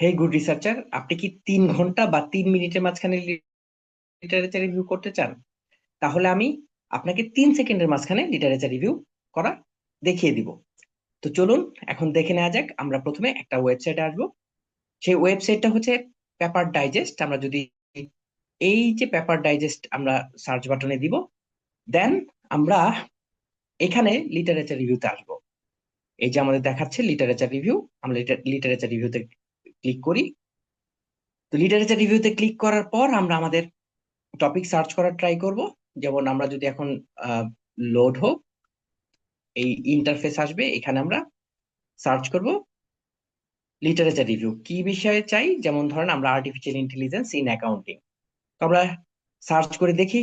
হে good researcher, আপনি কি তিন ঘণ্টা বা তিন মিনিটের মাঝখানে লিটারেচার রিভিউ করতে চান? তাহলে আমি আপনাকে তিন সেকেন্ডের মাঝখানে লিটারেচার রিভিউ করা দেখিয়ে দিব। তো চলুন, এখন দেখে নেওয়া যাক, আমরা প্রথমে একটা ওয়েবসাইটে আসব। সেই ওয়েবসাইটটা হচ্ছে পেপার ডাইজেস্ট আমরা যদি এই যে পেপার ডাইজেস্ট আমরা সার্চ বাটনে দিব দেন আমরা এখানে লিটারেচার রিভিউতে আসব। এই যে আমাদের দেখাচ্ছে লিটারেচার রিভিউ আমরা লিটারেচার রিভিউতে ক্লিক করি। তো লিটারেচার রিভিউতে ক্লিক করার পর আমরা আমাদের টপিক সার্চ করার ট্রাই করব। যেমন আমরা যদি এখন লোড হোক, এই ইন্টারফেস আসবে, এখানে আমরা সার্চ করব। লিটারেচার রিভিউ কি বিষয়ে চাই? যেমন ধরেন আমরা আর্টিফিশিয়াল ইন্টেলিজেন্স ইন অ্যাকাউন্টিং তো আমরা সার্চ করে দেখি,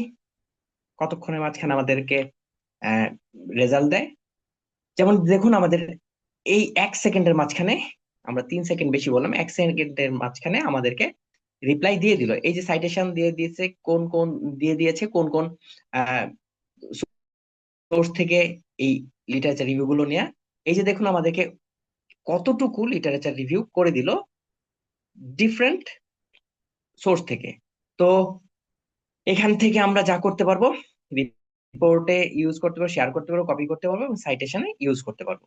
কতক্ষণের মাঝখানে আমাদেরকে রেজাল্ট দেয়। যেমন দেখুন আমাদের এই এক সেকেন্ডের মাঝখানে আমরা তিন সেকেন্ড বেশি বললাম, এক সেকেন্ডের মাঝখানে আমাদেরকে রিপ্লাই দিয়ে দিল। এই যে সাইটেশন দিয়ে দিয়েছে, কোন কোন, দিয়ে দিয়েছে, কোন কোন সোর্স থেকে এই লিটারেচার রিভিউ গুলো নেয়া। এই যে দেখুন আমাদেরকে কতটুকু লিটারেচার রিভিউ করে দিল ডিফারেন্ট সোর্স থেকে। তো এখান থেকে আমরা যা করতে পারব রিপোর্টে ইউজ করতে পারব শেয়ার করতে পারব কপি করতে পারব এবং সাইটেশনে ইউজ করতে পারব।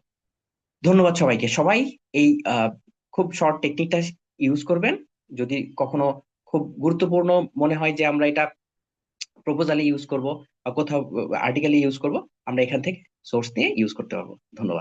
ধন্যবাদ সবাইকে। সবাই এই খুব শর্ট টেকনিকটা ইউজ করবেন। যদি কখনো খুব গুরুত্বপূর্ণ মনে হয় যে আমরা এটা প্রপোজালে ইউজ করব বা কোথাও আর্টিকেলে ইউজ করব, আমরা এখান থেকে সোর্স নিয়ে ইউজ করতে পারব। ধন্যবাদ।